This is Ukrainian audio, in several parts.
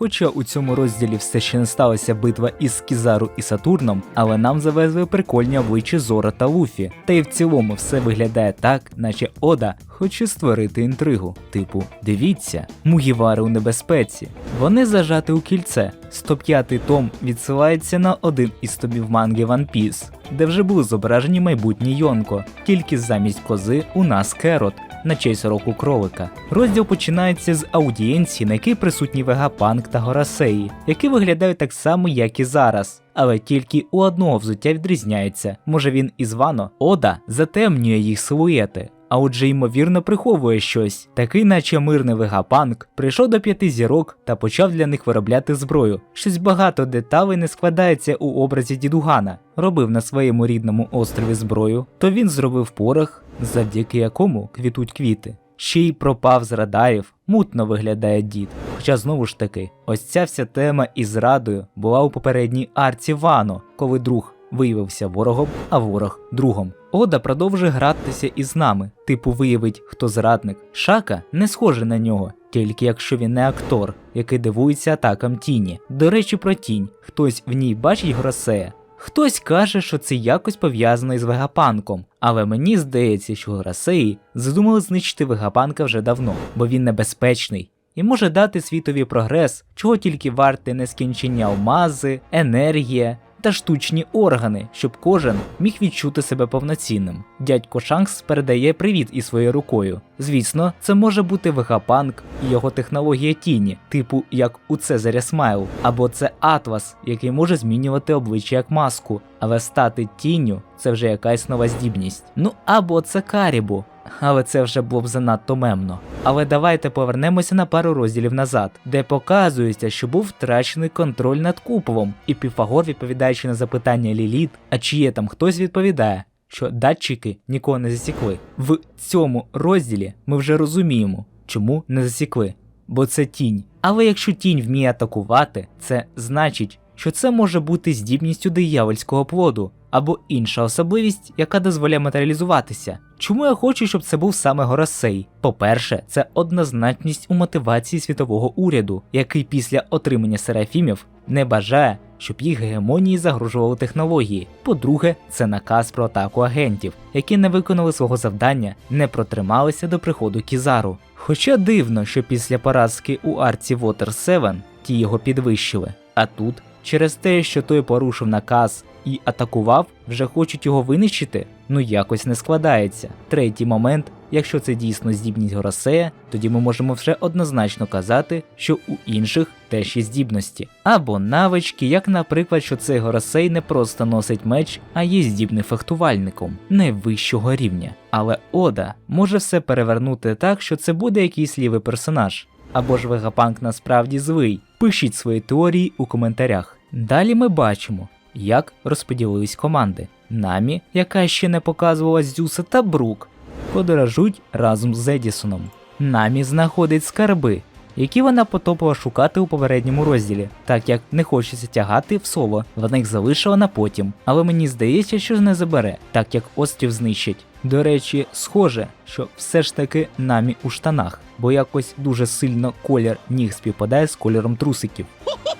Хоча у цьому розділі все ще не сталася битва із Кізару і Сатурном, але нам завезли прикольні обличчя Зора та Луфі. Та й в цілому все виглядає так, наче Ода хоче створити інтригу. Типу, дивіться, Мугівари у небезпеці. Вони зажати у кільце. 105-й том відсилається на один із томів манги One Piece, де вже були зображені майбутні Йонко, тільки замість кози у нас Керот на честь року кролика. Розділ починається з аудієнції, на якій присутні Вегапанк та Горасеї, які виглядають так само, як і зараз. Але тільки у одного взуття відрізняється. Може він із Вано Ода затемнює їх силуети. А отже, ймовірно, приховує щось, такий, наче мирний вегапанк, прийшов до п'яти зірок та почав для них виробляти зброю. Щось багато деталей не складається у образі дідугана. Робив на своєму рідному острові зброю, то він зробив порох, завдяки якому квітуть квіти. Ще й пропав з радарів, мутно виглядає дід. Хоча знову ж таки, ось ця вся тема із зрадою була у попередній арці Вано, коли друг виявився ворогом, а ворог другом. Ода продовжує гратися із нами, типу виявить, хто зрадник. Шака не схоже на нього, тільки якщо він не актор, який дивується атакам тіні. До речі, про тінь. Хтось в ній бачить Гросея. Хтось каже, що це якось пов'язано із Вегапанком, але мені здається, що Гросеї задумали знищити Вегапанка вже давно, бо він небезпечний і може дати світові прогрес, чого тільки варте нескінчення алмази, енергія та штучні органи, щоб кожен міг відчути себе повноцінним. Дядько Шанкс передає привіт і своєю рукою. Звісно, це може бути Вегапанк і його технологія тіні, типу як у Цезаря Смайл, або це Атлас, який може змінювати обличчя як маску, але стати тінню це вже якась нова здібність. Ну або це Карібу, але це вже було б занадто мемно. Але давайте повернемося на пару розділів назад, де показується, що був втрачений контроль над куполом, і Піфагор, відповідаючи на запитання Ліліт, а чи є там хтось відповідає, що датчики нікого не засікли. В цьому розділі ми вже розуміємо, чому не засікли, бо це тінь. Але якщо тінь вміє атакувати, це значить, що це може бути здібністю диявольського плоду або інша особливість, яка дозволяє матеріалізуватися. Чому я хочу, щоб це був саме Горасей? По-перше, це однозначність у мотивації світового уряду, який після отримання серафімів не бажає, щоб їх гегемонії загрожували технології. По-друге, це наказ про атаку агентів, які не виконали свого завдання, не протрималися до приходу Кізару. Хоча дивно, що після поразки у арці Water 7 ті його підвищили, а тут через те, що той порушив наказ і атакував, вже хочуть його винищити, ну якось не складається. Третій момент, якщо це дійсно здібність Горосея, тоді ми можемо вже однозначно казати, що у інших теж є здібності. Або навички, як наприклад, що цей Горосей не просто носить меч, а є здібним фехтувальником найвищого рівня. Але Ода може все перевернути так, що це буде якийсь лівий персонаж. Або ж Вегапанк насправді злий. Пишіть свої теорії у коментарях. Далі ми бачимо, як розподілились команди. Намі, яка ще не показувала Зюса та Брук, подорожують разом з Едісоном. Намі знаходить скарби, які вона потопила шукати у попередньому розділі, так як не хочеться тягати в соло, вона їх залишила на потім, але мені здається, що не забере, так як острів знищить. До речі, схоже, що все ж таки намі у штанах, бо якось дуже сильно колір ніг співпадає з кольором трусиків.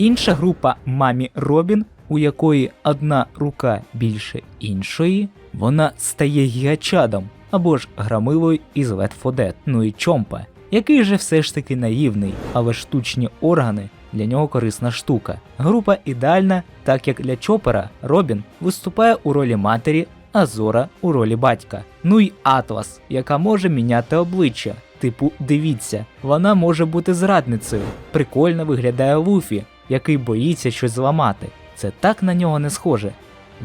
Інша група Мамі Робін, у якої одна рука більше іншої, вона стає гігачадом або ж грамилою із 4 Ну і Чомпа, який же все ж таки наївний, але штучні органи для нього корисна штука. Група ідеальна, так як для Чопера Робін виступає у ролі матері, а Зора у ролі батька. Ну й Атлас, яка може міняти обличчя. Типу, дивіться, вона може бути зрадницею. Прикольно виглядає Луфі, який боїться щось зламати. Це так на нього не схоже.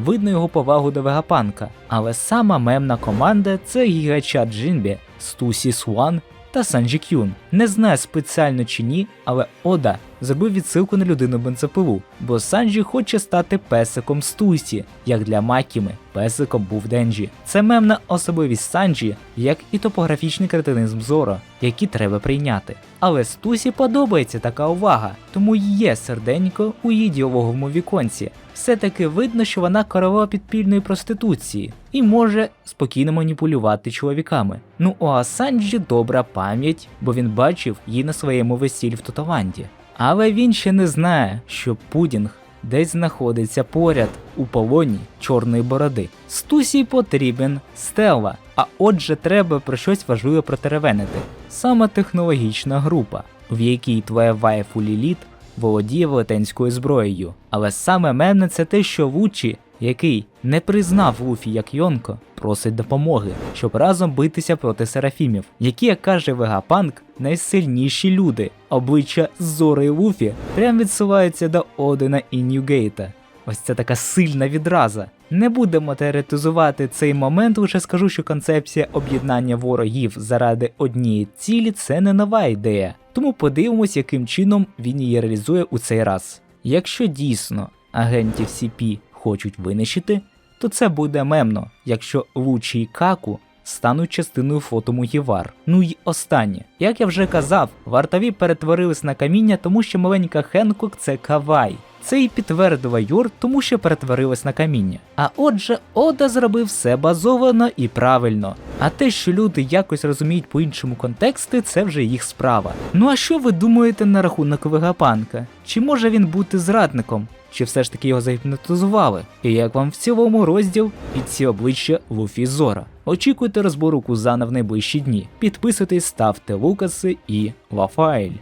Видно його повагу до Вегапанка, але сама мемна команда це гігача Джинбі, Стусі Суан та Санджі Кюн. Не знаю спеціально чи ні, але Ода зробив відсилку на людину бензопилу, бо Санджі хоче стати песиком Стусі, як для Макіми. Песиком був Денджі. Це мемна особливість Санджі, як і топографічний кретинизм Зоро, які треба прийняти. Але Стусі подобається така увага, тому є серденько у її діалоговому віконці. Все-таки видно, що вона корова підпільної проституції і може спокійно маніпулювати чоловіками. Ну у Асанджі добра пам'ять, бо він бачив її на своєму весіллі в Тоталанді. Але він ще не знає, що Пудінг десь знаходиться поряд у полоні чорної бороди. Стусі потрібен Стелла, а отже, треба про щось важливе протеревенити. Саме технологічна група, в якій твоя вайфу Ліліт володіє велетенською зброєю. Але саме мене це те, що Лучі, який не признав Луфі як Йонко, просить допомоги, щоб разом битися проти серафімів, які, як каже Вегапанк, найсильніші люди. Обличчя Зори і Луфі прям відсуваються до Одина і Ньюгейта. Ось це така сильна відраза. Не будемо теоретизувати цей момент, лише скажу, що концепція об'єднання ворогів заради однієї цілі це не нова ідея. Тому подивимось, яким чином він її реалізує у цей раз. Якщо дійсно агентів CP хочуть винищити, то це буде мемно, якщо Лучі і Каку стануть частиною фото Мугівар. Ну й останнє. Як я вже казав, вартові перетворились на каміння, тому що маленька Хенкок це кавай. Це і підтвердила Юр, тому що перетворилась на каміння. А отже, Ода зробив все базовано і правильно. А те, що люди якось розуміють по-іншому контексти, це вже їх справа. Ну а що ви думаєте на рахунок Вегапанка? Чи може він бути зрадником? Чи все ж таки його загіпнотизували? І як вам в цілому розділ і ці обличчя Луфі Зора? Очікуйте розбору Кузана в найближчі дні. Підписуйтесь, ставте лукаси і Лафаель.